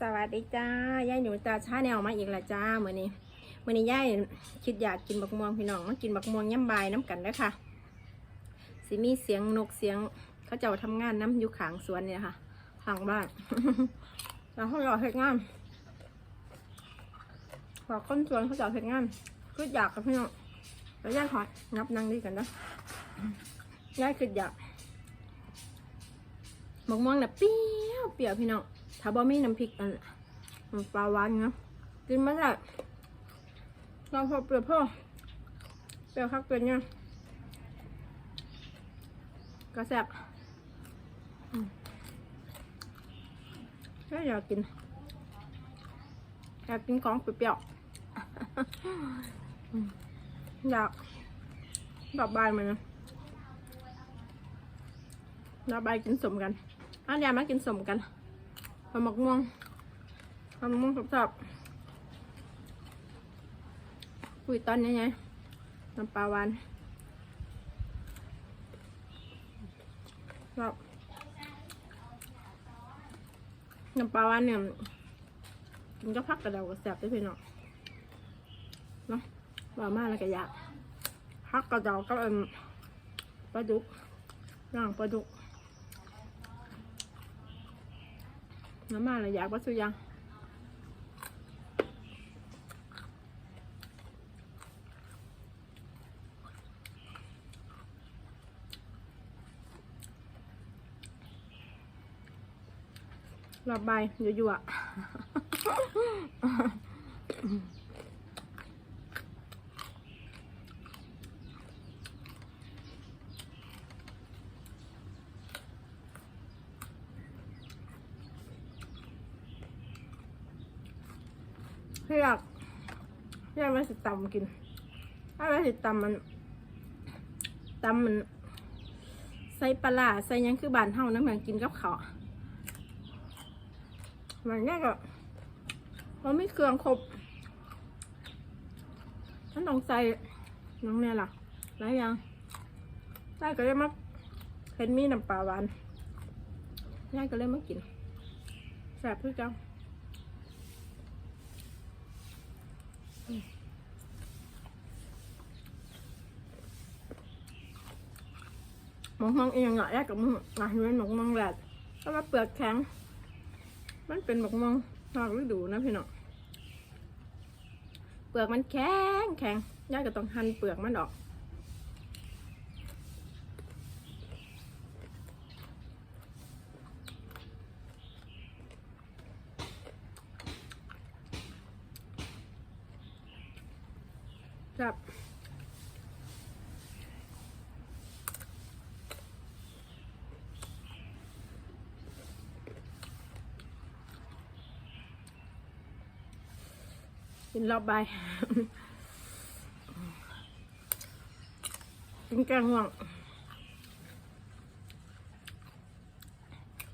สวัสดีจ้ายายหนูตาชาแนวมาอีกละจ้าเมื่อนี้มื่อนี้ยายคิดอยากกินบักม่วงพี่น้องมากินบักม่วงย่ำใบน้ำกันเด้อค่ะสิมีเสียงนกเสียงเขาเจ้าทำงานน้ำอยู่ขางสวนเนี่ยค่ะขางบ้านแล้วเขาอยากเฮ็ดงานพอคนสวนเขาเจ้าเฮ็ดงานก็อยากกับพี่น้องแล้วยายขอนับนั่งดีกันนะยายคิดอยากบักม่วงน่ะเปรี้ยวเปรี้ยวพี่น้อง ถ้าบ่มีน้ำพริกอันปลาหวานเนาะกินมาได้เราพอเปรี้ยวพ่อเปรี้ยวคักเป็นเนี่ยก็แซบอืมถ้าอยากกินอยากกินของเปรี้ยวอยากดอกบานมันนะดอกบานกินสมกันอันยามากินสมกัน ทำหมกม่วงทำมะม่วงสับๆคุยตอนนี้ไงน้ำปลาหวานครับน้ำปลาหวานเนี่ยกินก็พักกระเดากับแสบได้วยพี่น้องเนาะว่ามาแล้วก็อยากพักกระเดาก็เอ็มปลาดุกย่างปลาดุก น้ำมันอะไรอยากวัตถุยังหลับใบอยู่ๆอะ ห้อยากให้อยากมาสิตำกินถ้ามาสิตำมันตำมัน ใส่ปลาใส่ยังคือบานเฮานะเหมือนกินกับข้าวมันเนี่ยก็มันไม่เครื่องครบฉันต้องใส่น้องเนี่ยล่ะหลายอย่างได้ก็เลยมาเห็นมีน้ำปลาหวานยายก็เลยมากินแซ่บพื่อเจ้า มองมองเอียงอะแยกกับมึงอะเห็นหมองมองแหลดก็ว่าเปลือกแข็ง มันเป็นหมองมองนอกฤดูนะพี่น้องเปลือกมันแข็งแข็งยายก็ต้องหั่นเปลือกมันออกครับ กินรอบใบายกินแกงง่วง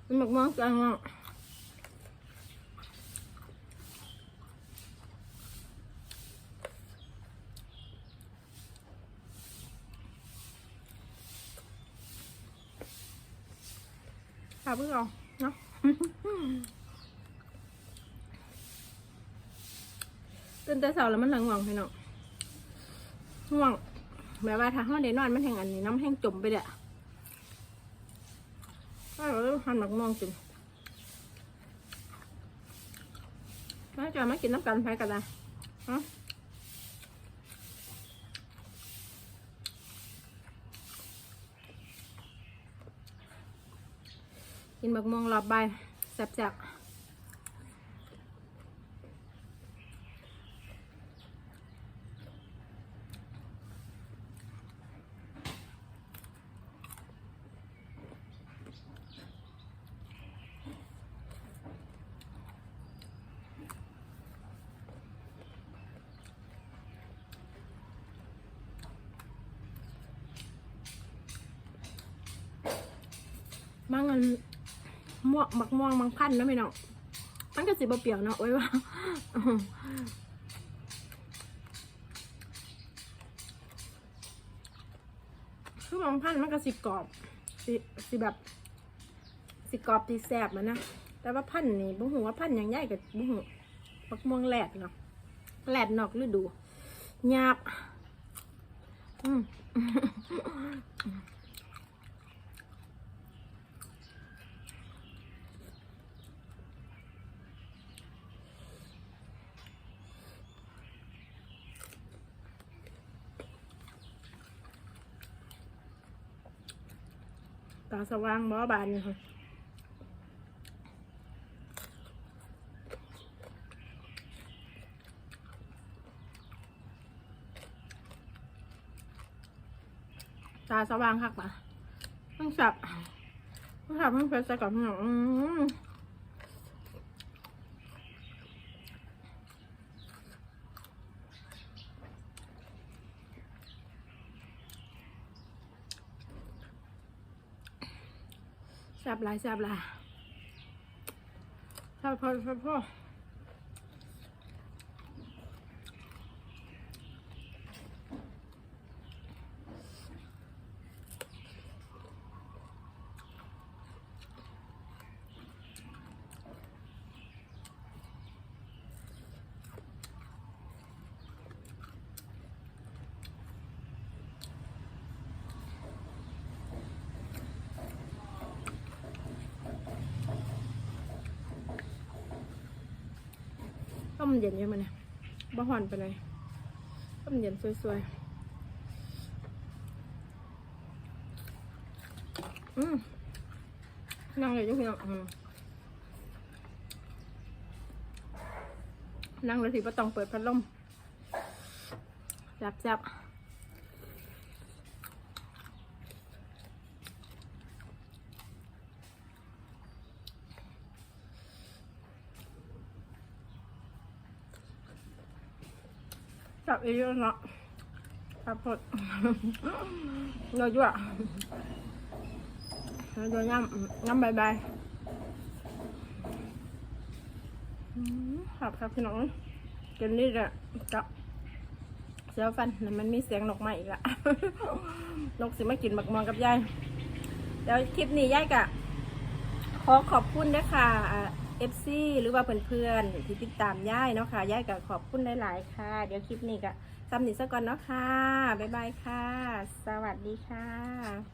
กินหมกม่วงแกงง่วงค่ะเพื่อนเราเนาะ ตื่นแต่เช้าแล้วมันหลังง่วงพี่น้องง่วงแบบว่าถ้าห้องเดนอนมันแห้งอันนี้น้ำแห้งจมไปเลยอก็เราต้หันหมักม่วงกินแม่จะมากินน้ำกันไปกันนะฮะกินหมักม่วงรอบใบแซ่บๆ บางอันม่วงมักม่วงบางพันธ์นะพี่น้องมันก็สิบเปรียวเนาะไว้ว่าคือบางพันธ์มันก็สิกรอบสิสิแบบ สิกรอบสิแสบมันนะแต่ว่าพันธ์นี่บุ้งหัวาพันธ์ยังใหญ่กับบุหัวบักม่วงแหลดเนาะแหลดนอกฤดูหยาบอืม ตาสว่างบ่บานนี่ค่ะตาสว่างคักปะต้องสับต้องสับต้องเฟสกับหนู แซ่บหลายแซ่บหลายแซ่บพอแซ่บพอ มเย็นอยู่มันเนี่ยบ่หอนไปเลยต้มเย็นสวยๆ อืมนั่งเลยจุ๊กพี่น้องอืมนั่งเลยสิบ่ต้องเปิดพัดลมจับับจับอีกแล้วเนาะจับพดเรายั่วเรายั่วย่ำย่ำบายบายขอบครับพี่น้องกินนี่แหละจับเสียวฟันแล้วมันมีเสียงนกมาอีกละนกสิมากินบักมองกับยายเดี๋ยวคลิปนี้ยายกะ ขอขอบคุณนะคะ เอฟซีหรือว่าเพื่อนๆที่ติดตามย่ายเนาะค่ะย่ายก็ขอบคุณหลายๆค่ะ เดี๋ยวคลิปนี้ก็ซ้ำนิดสักก่อนเนาะค่ะ บ๊ายบายค่ะ สวัสดีค่ะ